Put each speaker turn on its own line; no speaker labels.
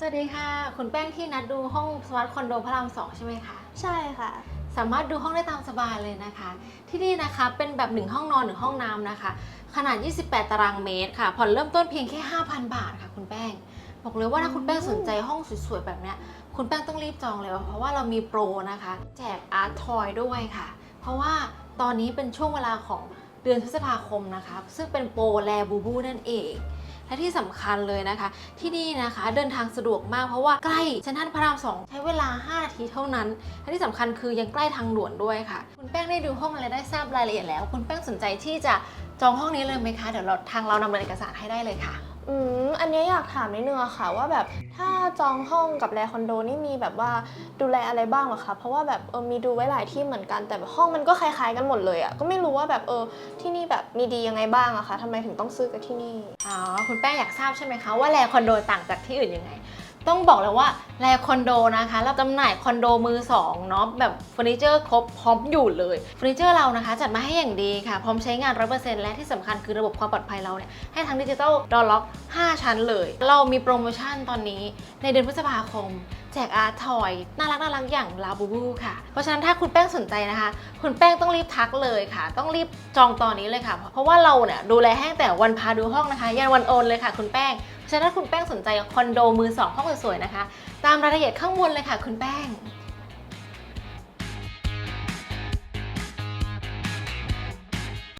สวัสดีค่ะ คุณแป้งที่นัดดูห้องสวัสดคอนโดพระรามสองใช่ไหมคะ
ใช่ค่ะ
สามารถดูห้องได้ตามสบายเลยนะคะ ที่นี่นะคะเป็นแบบหนึ่งห้องนอนหนึ่งห้องน้ำนะคะ ขนาด 28 ตารางเมตรค่ะ ผ่อนเริ่มต้นเพียงแค่ 5,000 บาทค่ะ คุณแป้ง บอกเลยว่าถ้าคุณแป้งสนใจห้องสวยๆ แบบเนี้ย คุณแป้งต้องรีบจองเลยเพราะว่าเรามีโปรนะคะ แจกอาร์ตทอยด้วยค่ะ เพราะว่าตอนนี้เป็นช่วงเวลาของเดือนพฤษภาคมนะคะ ซึ่งเป็นโปรแลบูบูนั่นเอง และที่สำคัญเลยนะคะ ที่นี่นะคะเดินทางสะดวกมากเพราะว่าใกล้เซ็นทรัลพระรามสองใช้เวลา 5 นาทีเท่านั้นและที่สำคัญคือยังใกล้ทางด่วนด้วยค่ะ คุณแป้งได้ดูห้องอะไรได้ทราบรายละเอียดแล้ว คุณแป้งสนใจที่จะจองห้องนี้เลยไหมคะเดี๋ยวเราทางเรานำเอกสารให้ได้เลยค่ะ
อืมอันนี้อยากถามนิดนึงอะค่ะ ว่าแบบถ้าจองห้องกับแลคอนโดนี่มีแบบว่าดูแลอะไรบ้างเหรอคะเพราะว่าแบบเออมีดูไว้หลายที่เหมือนกันแต่ห้องมันก็คล้ายๆกันหมดเลยอะก็ไม่รู้ว่าแบบเออที่นี่แบบมีดียังไงบ้างอะคะทำไมถึงต้องซื้อกับที่นี่
อ๋อ คุณแป้งอยากทราบใช่ไหมคะว่าแลคอนโดต่างจากที่อื่นยังไง ต้องบอกเลยว่าแลคอนโดนะคะเราจำหน่ายคอนโดมือสองเนาะแบบเฟอร์นิเจอร์ครบพร้อมอยู่เลยเฟอร์นิเจอร์เรานะคะจัดมาให้อย่างดีค่ะ พร้อมใช้งาน 100%และที่สำคัญคือระบบความปลอดภัยเราเนี่ยให้ทั้งดิจิตอลดอล็อก 5 ชั้นเลย เรามีโปรโมชั่นตอนนี้ในเดือนพฤษภาคมแจกอาร์ทอยน่ารักน่ารักอย่างลาบูบูค่ะ เพราะฉะนั้นถ้าคุณแป้งสนใจนะคะ คุณแป้งต้องรีบทักเลยค่ะ ต้องรีบจองตอนนี้เลยค่ะ เพราะว่าเราเนี่ยดูแลให้ตั้งแต่วันพาดูห้องนะคะยันวันโอนเลยค่ะ คุณแป้งเพราะฉะนั้นถ้าคุณแป้งสนใจคอนโดมือสองห้องสวยๆนะคะ ตามรายละเอียดข้างบนเลยค่ะ คุณแป้ง